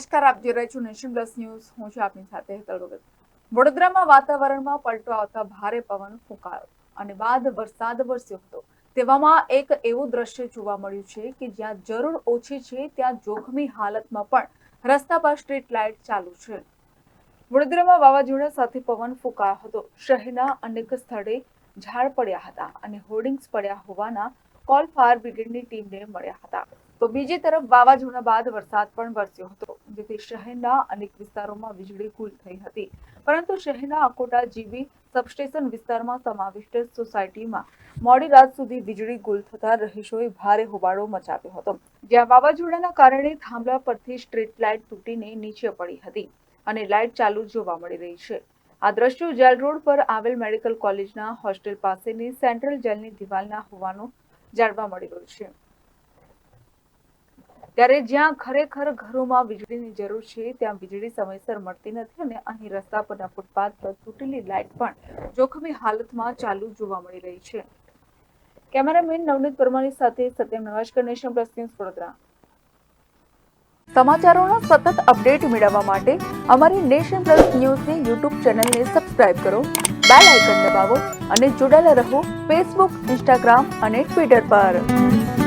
નમસ્કાર, આપ જોઈ રહ્યા છો નેશન પ્લસ ન્યૂઝ. હું છું આપની સાથે હેતલ ભગત વડોદરામાં વાતાવરણમાં પલટો આવતા ભારે પવન ફૂંકાયો અને બાદ વરસાદ વરસ્યો હતો. તેવામાં એક એવું દ્રશ્ય જોવા મળ્યું છે કે જ્યાં જરૂર ઓછી છે, ત્યાં જોખમી હાલતમાં પણ રસ્તા પર સ્ટ્રીટ લાઇટ ચાલુ છે. વડોદરામાં વાવાઝોડા સાથે પવન ફૂંકાયો હતો. શહેરના અનેક સ્થળે ઝાડ પડ્યા હતા અને હોર્ડિંગ્સ પડ્યા હોવાના કોલ ફાયર બ્રિગેડની ટીમને મળ્યા હતા. તો બીજી તરફ વાવાઝોડા બાદ વરસાદ પણ વરસ્યો હતો. જેથી શહેરના અનેક વિસ્તારોમાં વીજળી ગુલ થઈ હતી. પરંતુ શહેરના અકોટા જીબી સબસ્ટેશન વિસ્તારમાં સમાવિષ્ટ સોસાયટીમાં મોડી રાત સુધી વીજળી ગુલ થતા રહીશોએ ભારે હોબાળો મચાવ્યો હતો. જ્યાં વાવાઝોડાના કારણે થાંભલા પરથી સ્ટ્રીટ લાઇટ તૂટીને નીચે પડી હતી અને લાઇટ ચાલુ જોવા મળી રહી છે. આ દ્રશ્યો જેલ રોડ પર આવેલ મેડિકલ કોલેજના હોસ્ટેલ પાસેની સેન્ટ્રલ જેલની દિવાલના હોવાનું જાણવા મળી રહ્યું છે. ત્યારે જ્યાં ખરેખર ઘરોમાં વીજળીની જરૂર છે, ત્યાં વીજળી સમયસર મળતી નથી અને અહીં રસ્તા પરના ફૂટપાથ પર તૂટેલી લાઇટ પણ જોખમી હાલતમાં ચાલુ જોવા મળી રહી છે. કેમેરામેન નવનીત પરમારની સાથે સત્યમ નવાશકર નેશન પ્લસ ન્યૂઝ વડોદરા. સમાચારોના સતત અપડેટ મેળવવા માટે અમારી નેશન પ્લસ ન્યૂઝની યુટ્યુબ ચેનલને સબસ્ક્રાઇબ કરો, બેલ આઇકન દબાવો અને જોડાયેલા રહો ફેસબુક, ઇન્સ્ટાગ્રામ અને ટ્વિટર પર.